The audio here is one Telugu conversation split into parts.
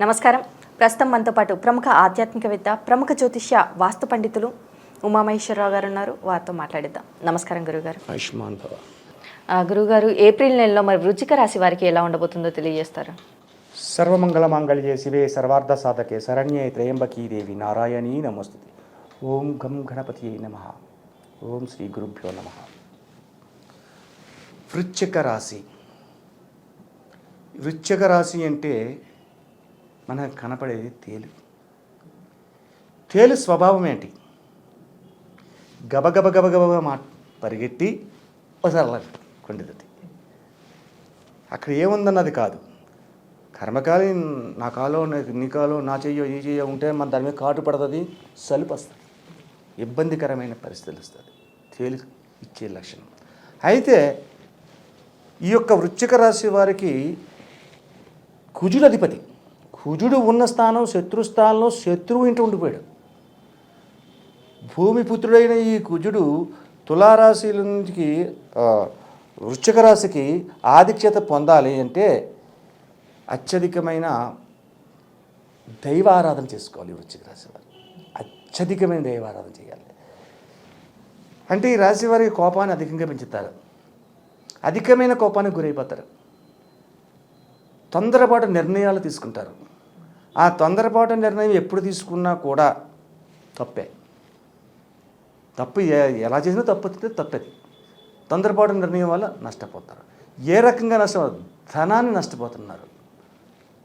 నమస్కారం. ప్రస్తుతం మనతో పాటు ప్రముఖ ఆధ్యాత్మికవేత్త ప్రముఖ జ్యోతిష్య వాస్తు పండితులు ఉమామహేశ్వరరావు గారు ఉన్నారు. వారితో మాట్లాడిద్దాం. నమస్కారం గురుగారు. ఆయుష్మాన్ భవ. ఆ, గురుగారు ఏప్రిల్ నెలలో మరి వృచ్చిక రాశి వారికి ఎలా ఉండబోతుందో తెలియజేస్తారు? సర్వమంగళ మాంగళ్యే శివే సర్వార్థ సాధకే శరణ్యే త్రయంబకీ దేవి నారాయణీ నమస్తుతే. ఓం గం గణపతి నమ. ఓం శ్రీ గురుభ్యో నమ. వృశ్చిక రాశి. వృశ్చిక రాశి అంటే మనకు కనపడేది తేలు. తేలు స్వభావం ఏంటి? గబగబ గబగబ మా పరిగెత్తి ఒకసారి కొండది అక్కడ ఏముందన్నది కాదు. కర్మకాలి నా కాలో నీ కాలో నా చెయ్యో ఈ చెయ్యో ఉంటే మన దాని మీద కాటు పడుతుంది సలుపు వస్తుంది. ఇబ్బందికరమైన పరిస్థితులు వస్తుంది. తేలి ఇచ్చే లక్షణం. అయితే ఈ యొక్క వృచ్చిక రాశి వారికి కుజుడు అధిపతి. కుజుడు ఉన్న స్థానం శత్రు స్థానంలో శత్రువు ఇంటి ఉండిపోయాడు. భూమిపుత్రుడైన ఈ కుజుడు తులారాశి నుంచి ఆ, వృశ్చిక రాశికి ఆధిక్యత పొందాలి అంటే అత్యధికమైన దైవారాధన చేసుకోవాలి ఈ వృశ్చిక రాశి వారు. అత్యధికమైన దైవారాధన చేయాలి. అంటే ఈ రాశి వారికి కోపాన్ని అధికంగా పెంచుతారు. అధికమైన కోపానికి గురైపోతారు. తొందరపాటు నిర్ణయాలు తీసుకుంటారు. ఆ తొందరపాటు నిర్ణయం ఎప్పుడు తీసుకున్నా కూడా తప్పే. తప్పు ఎలా చేసినా తప్పు వస్తే తప్పది తొందరపాటు నిర్ణయం వల్ల నష్టపోతారు. ఏ రకంగా నష్టం ధనాన్ని నష్టపోతున్నారు?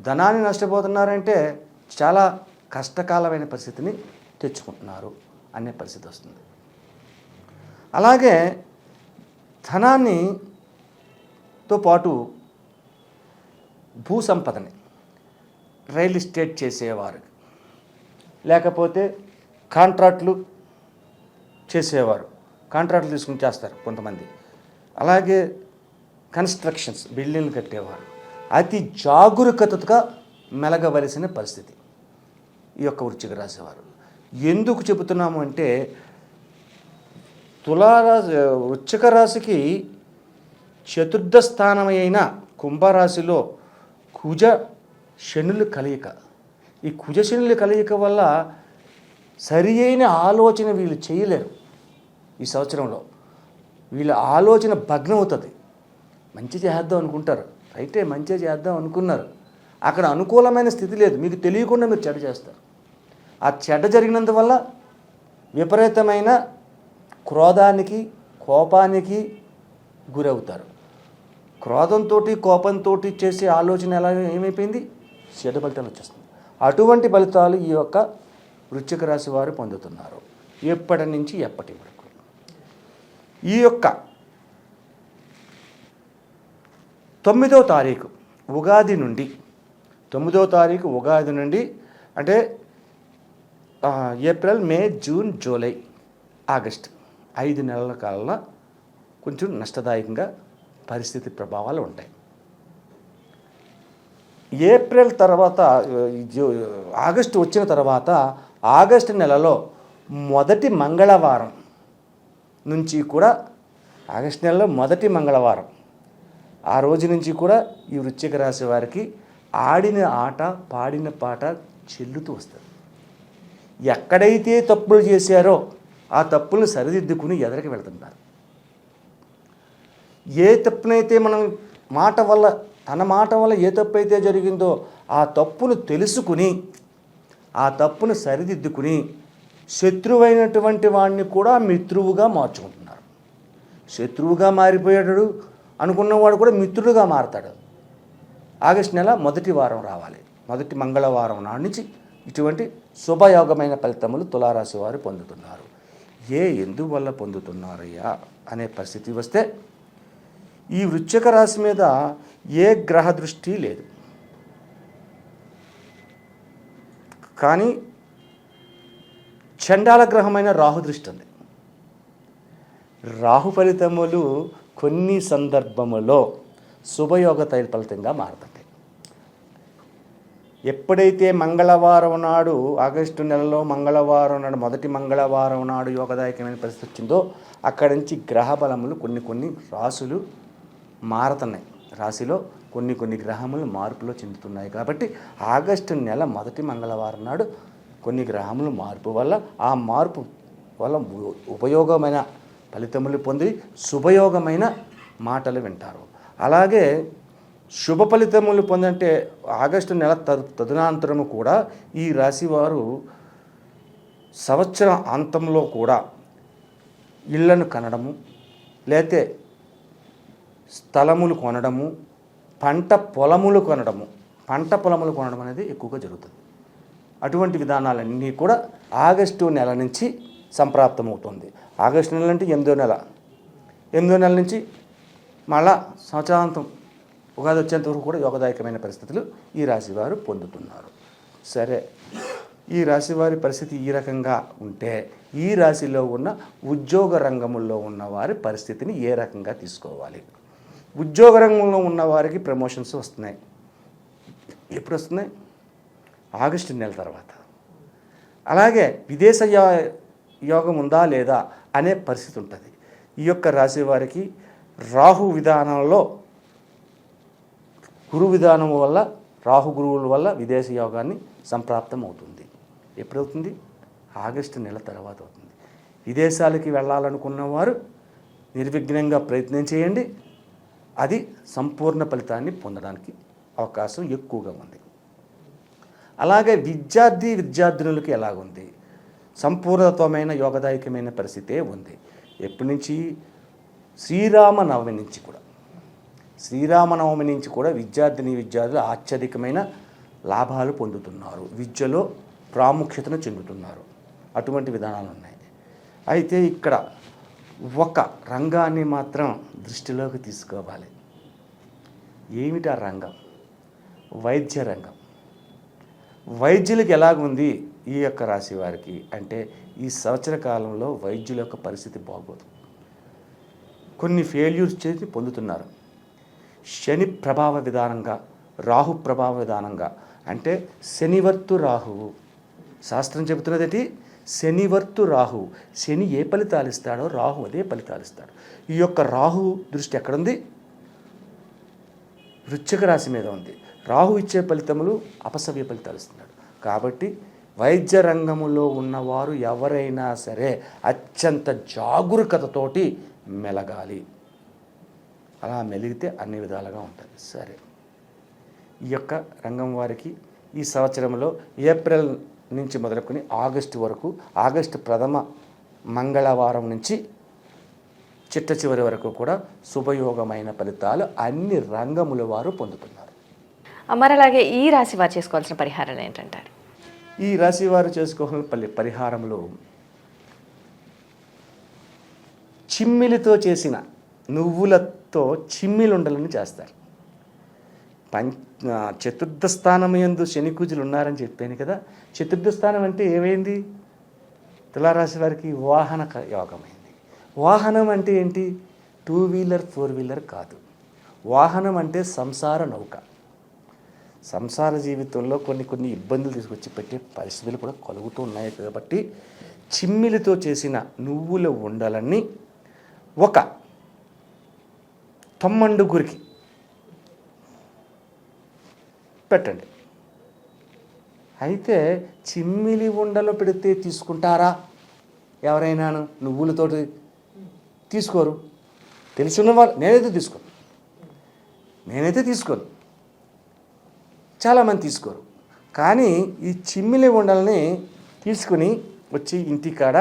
ధనాన్ని నష్టపోతున్నారంటే చాలా కష్టకాలమైన పరిస్థితిని తెచ్చుకుంటున్నారు అనే పరిస్థితి వస్తుంది. అలాగే ధనాన్ని తో పాటు భూ సంపదని రియల్ ఎస్టేట్ చేసేవారు. లేకపోతే కాంట్రాక్ట్లు చేసేవారు. కాంట్రాక్ట్లు తీసుకుని చేస్తారు కొంతమంది. అలాగే కన్స్ట్రక్షన్స్ బిల్డింగ్లు కట్టేవారు. అతి జాగరూకతగా మెలగవలసిన పరిస్థితి ఈ యొక్క వృచ్చిక రాసేవారు ఎందుకు చెబుతున్నాము అంటే తులారాశి వృచ్చిక రాశికి చతుర్థ స్థానమైన కుంభరాశిలో కుజ శనుల కలయిక. ఈ కుజ శనుల కలయిక వల్ల సరి అయిన ఆలోచన వీళ్ళు చేయలేరు ఈ సంవత్సరంలో. వీళ్ళ ఆలోచన భగ్నం అవుతుంది మంచి చేద్దాం అనుకుంటారు. అయితే మంచి చేద్దాం అనుకున్నారు. అక్కడ అనుకూలమైన స్థితి లేదు. మీకు తెలియకుండా మీరు చెడ్డ చేస్తారు. ఆ చెడ్డ జరిగినందువల్ల విపరీతమైన క్రోధానికి కోపానికి గురవుతారు. క్రోధంతో కోపంతో చేసే ఆలోచన ఎలా ఏమైపోయింది? చెడ్డ ఫలితాలు వచ్చేస్తుంది అటువంటి ఫలితాలు ఈ యొక్క వృశ్చిక రాశి వారు పొందుతున్నారు. ఎప్పటి నుంచి ఎప్పటి వరకు? ఈ యొక్క తొమ్మిదో తారీఖు ఉగాది నుండి తొమ్మిదో తారీఖు ఉగాది నుండి అంటే April May June July August ఐదు నెలల కాలంలో కొంచెం నష్టదాయకంగా పరిస్థితి ప్రభావాలు ఉంటాయి. ఏప్రిల్ తర్వాత ఆగస్టు వచ్చిన తర్వాత ఆగస్టు నెలలో మొదటి మంగళవారం నుంచి కూడా ఆగస్టు నెలలో మొదటి మంగళవారం ఆ రోజు నుంచి కూడా ఈ వృశ్చిక రాశి వారికి ఆడిన ఆట పాడిన పాట చెల్లుతూ వస్తుంది. ఎక్కడైతే తప్పులు చేశారో ఆ తప్పులను సరిదిద్దుకుని ఎదరికి వెళ్తుంటారు. ఏ తప్పునైతే మనం మాట వల్ల తన మాట వల్ల ఏ తప్పు అయితే జరిగిందో ఆ తప్పును తెలుసుకుని ఆ తప్పును సరిదిద్దుకుని శత్రువైనటువంటి వాడిని కూడా మిత్రువుగా మార్చుకుంటున్నారు. శత్రువుగా మారిపోయాడు అనుకున్నవాడు కూడా మిత్రుడుగా మారతాడు. ఆగస్టు నెల మొదటి వారం రావాలి. మొదటి మంగళవారం నాడు నుంచి ఇటువంటి శుభయోగమైన ఫలితములు తులారాశి వారు పొందుతున్నారు. ఏ ఎందువల్ల పొందుతున్నారయ్యా అనే పరిస్థితి వస్తే ఈ వృశ్చిక రాశి మీద ఏ గ్రహ దృష్టి లేదు. కానీ చండాల గ్రహమైన రాహు దృష్టి ఉంది. రాహు ఫలితములు కొన్ని సందర్భములో శుభయోగ ఫలితంగా మారుతాయి. ఎప్పుడైతే మంగళవారం నాడు ఆగస్టు నెలలో మంగళవారం నాడు మొదటి మంగళవారం నాడు యోగదాయకమైన పరిస్థితి వచ్చిందో అక్కడి నుంచి గ్రహ బలములు కొన్ని కొన్ని రాసులు మారుతున్నాయి. రాశిలో కొన్ని కొన్ని గ్రహములు మార్పులో చెందుతున్నాయి కాబట్టి ఆగస్టు నెల మొదటి మంగళవారం నాడు కొన్ని గ్రహములు మార్పు వల్ల ఆ మార్పు వల్ల ఉపయోగమైన ఫలితములు పొంది శుభయోగమైన మాటలు వింటారు. అలాగే శుభ ఫలితములు పొందంటే ఆగస్టు నెల తదు తదునాంతరము కూడా ఈ రాశి వారు సంవత్సరం అంతంలో కూడా ఇళ్ళను కనడము లేతే స్థలములు కొనడము పంట పొలములు కొనడము. పంట పొలములు కొనడం అనేది ఎక్కువగా జరుగుతుంది. అటువంటి విధానాలన్నీ కూడా ఆగస్టు నెల నుంచి సంప్రాప్తమవుతుంది. ఆగస్టు నెల అంటే ఎనిమిదో నెల. ఎనిమిదో నెల నుంచి మళ్ళా సంవత్సరాంతం ఉగాది వచ్చేంత వరకు కూడా యోగదాయకమైన పరిస్థితులు ఈ రాశి వారు పొందుతున్నారు. సరే ఈ రాశి వారి పరిస్థితి ఈ రకంగా ఉంటే ఈ రాశిలో ఉన్న ఉద్యోగ రంగముల్లో ఉన్న వారి పరిస్థితిని ఏ రకంగా తీసుకోవాలి? ఉద్యోగ రంగంలో ఉన్న వారికి ప్రమోషన్స్ వస్తున్నాయి. ఎప్పుడు వస్తున్నాయి? ఆగస్టు నెల తర్వాత. అలాగే విదేశ యోగం ఉందా లేదా అనే పరిస్థితి ఉంటుంది. ఈ యొక్క రాశి వారికి రాహు విధానంలో గురు విధానం వల్ల రాహు గురువుల వల్ల విదేశ యోగాన్ని సంప్రాప్తం అవుతుంది. ఎప్పుడవుతుంది ఆగస్టు నెల తర్వాత అవుతుంది. విదేశాలకి వెళ్ళాలనుకున్న వారు నిర్విఘ్నంగా ప్రయత్నం చేయండి. అది సంపూర్ణ ఫలితాన్ని పొందడానికి అవకాశం ఎక్కువగా ఉంది. అలాగే విద్యార్థి విద్యార్థినులకి ఎలాగుంది? సంపూర్ణత్వమైన యోగదాయకమైన పరిస్థితే ఉంది. ఎప్పటి నుంచి? శ్రీరామనవమి నుంచి కూడా. శ్రీరామనవమి నుంచి కూడా విద్యార్థిని విద్యార్థులు అత్యధికమైన లాభాలు పొందుతున్నారు. విద్యలో ప్రాముఖ్యతను చెందుతున్నారు. అటువంటి విధానాలు ఉన్నాయి. అయితే ఇక్కడ ఒక రంగాన్ని మాత్రం దృష్టిలోకి తీసుకోవాలి. ఏమిటి ఆ రంగం? వైద్య రంగం. వైద్యులకు ఎలాగుంది ఈ యొక్క రాశి వారికి? అంటే ఈ సంవత్సర కాలంలో వైద్యుల యొక్క పరిస్థితి బాగోదు. కొన్ని ఫెయిల్యూర్స్ చేసి పొందుతున్నారు. శని ప్రభావ విధానంగా రాహు ప్రభావ విధానంగా అంటే శనివర్తు రాహువు. శాస్త్రం చెబుతున్నది శనివర్తు రాహు. శని ఏ ఫలితాలు ఇస్తాడో రాహు అదే ఫలితాలు ఇస్తాడు. ఈ యొక్క రాహు దృష్టి ఎక్కడుంది? వృశ్చిక రాశి మీద ఉంది. రాహు ఇచ్చే ఫలితములు అపసవ్య ఫలితాలు ఇస్తున్నాడు. కాబట్టి వైద్య రంగములో ఉన్నవారు ఎవరైనా సరే అత్యంత జాగరూకతతోటి మెలగాలి. అలా మెలిగితే అన్ని విధాలుగా ఉంటుంది. సరే. ఈ యొక్క రంగం వారికి ఈ సంవత్సరంలో ఏప్రిల్ నుంచి మొదలుకొని ఆగస్టు వరకు ఆగస్టు ప్రథమ మంగళవారం నుంచి చిట్ట చివరి వరకు కూడా శుభయోగమైన ఫలితాలు అన్ని రంగముల వారు పొందుతున్నారు. మరి అలాగే ఈ రాశి వారు చేసుకోవాల్సిన పరిహారాలు ఏంటంటారు? ఈ రాశి వారు చేసుకోవాల్సిన పలి పరిహారములు చిమ్మిలితో చేసిన నువ్వులతో చిమ్మిలుండలను చేస్తారు. పం ఆ, చతుర్థ స్థానం ఎందు శని కూజులు ఉన్నారని చెప్పాను కదా. చతుర్థ స్థానం అంటే ఏమైంది? తులారాశి వారికి వాహన క- యోగమైంది. వాహనం అంటే ఏంటి? టూ వీలర్ ఫోర్ వీలర్ కాదు. వాహనం అంటే సంసార నౌక. సంసార జీవితంలో కొన్ని కొన్ని ఇబ్బందులు తీసుకొచ్చి పెట్టే పరిస్థితులు కూడా కలుగుతూ ఉన్నాయి కాబట్టి చిమ్మిలితో చేసిన నువ్వుల ఉండలన్నీ ఒక తొమ్మండుగురికి పెట్టండి. అయితే చిమ్మిలి ఉండలు పెడితే తీసుకుంటారా? ఎవరైనాను? నువ్వులతోటి తీసుకోరు. తెలిసిన వాళ్ళు నేనైతే తీసుకోను. నేనైతే తీసుకోను. చాలామంది తీసుకోరు. కానీ ఈ చిమ్మిలి ఉండల్ని తీసుకుని వచ్చి ఇంటికాడ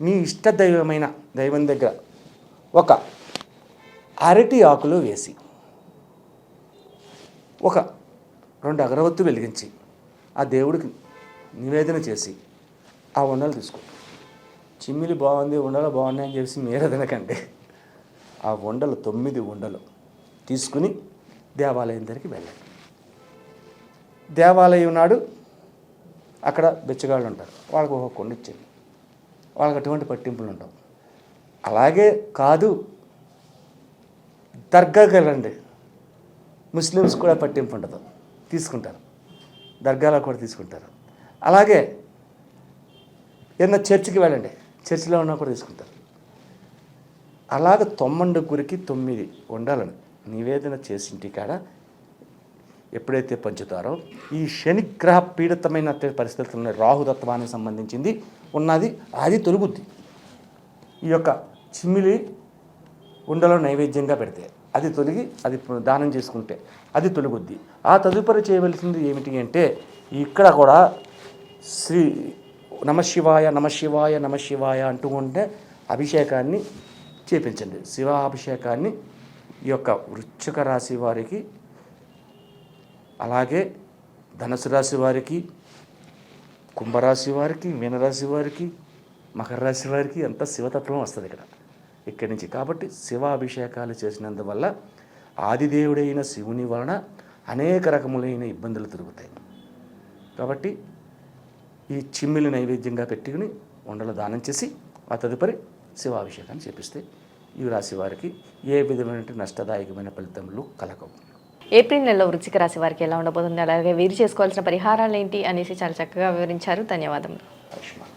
మీ ఇష్ట దైవమైన దైవం దగ్గర ఒక అరటి ఆకులు వేసి ఒక రెండు అగరవత్తు వెలిగించి ఆ దేవుడికి నివేదన చేసి ఆ ఉండలు తీసుకో. చిమ్మిలి బాగుంది ఉండలు బాగున్నాయి అని చెప్పి మీరే తినకండి ఆ ఉండలు తొమ్మిది ఉండలు తీసుకుని దేవాలయం దగ్గరికి వెళ్ళండి దేవాలయం నాడు అక్కడ బెచ్చగాళ్ళు ఉంటారు. వాళ్ళకు ఒక కొండ ఇచ్చింది వాళ్ళకి అటువంటి పట్టింపులు ఉండవు. అలాగే కాదు దర్గాకి వెళ్ళండి. ముస్లిమ్స్ కూడా పట్టింపు ఉండదు. తీసుకుంటారు. దర్గాలో కూడా తీసుకుంటారు. అలాగే ఏదైనా చర్చికి వెళ్ళండి. చర్చిలో ఉన్నా కూడా తీసుకుంటారు. అలాగ తొమ్మండు గురికి తొమ్మిది ఉండాలని నివేదన చేసింటి కాడ ఎప్పుడైతే పంచుతారో ఈ శనిగ్రహ పీడితమైన పరిస్థితులు ఉన్నాయి రాహుతత్వానికి సంబంధించింది ఉన్నది. అది తొలుగుద్ది. ఈ యొక్క చిమ్మిలి ఉండలో నైవేద్యంగా పెడితే అది తొలగి అది దానం చేసుకుంటే అది తొలగుద్ది. ఆ తదుపరి చేయవలసింది ఏమిటి అంటే ఇక్కడ కూడా శ్రీ నమశివాయ నమశివాయ నమశివాయ అంటూ ఉంటే అభిషేకాన్ని చేపించండి. శివాభిషేకాన్ని ఈ యొక్క వృశ్చిక రాశి వారికి అలాగే ధనుసు రాశి వారికి కుంభరాశి వారికి మీనరాశి వారికి మకర రాశి వారికి అంత శివతత్వం వస్తుంది ఇక్కడ. ఇక్కడి నుంచి. కాబట్టి శివాభిషేకాలు చేసినందువల్ల ఆదిదేవుడైన శివుని వలన అనేక రకములైన ఇబ్బందులు తిరుగుతాయి. కాబట్టి ఈ చిమ్మిలి నైవేద్యంగా పెట్టుకుని ఉండలు దానం చేసి ఆ తదుపరి శివాభిషేకాన్ని చేపిస్తే ఈ రాశి వారికి ఏ విధమైన నష్టదాయకమైన ఫలితములు కలగవు. ఏప్రిల్ నెలలో వృశ్చిక రాశి వారికి ఎలా ఉండబోతుంది? అలాగే వీరు చేసుకోవాల్సిన పరిహారాలు ఏంటి అనేసి చాలా చక్కగా వివరించారు. ధన్యవాదములు.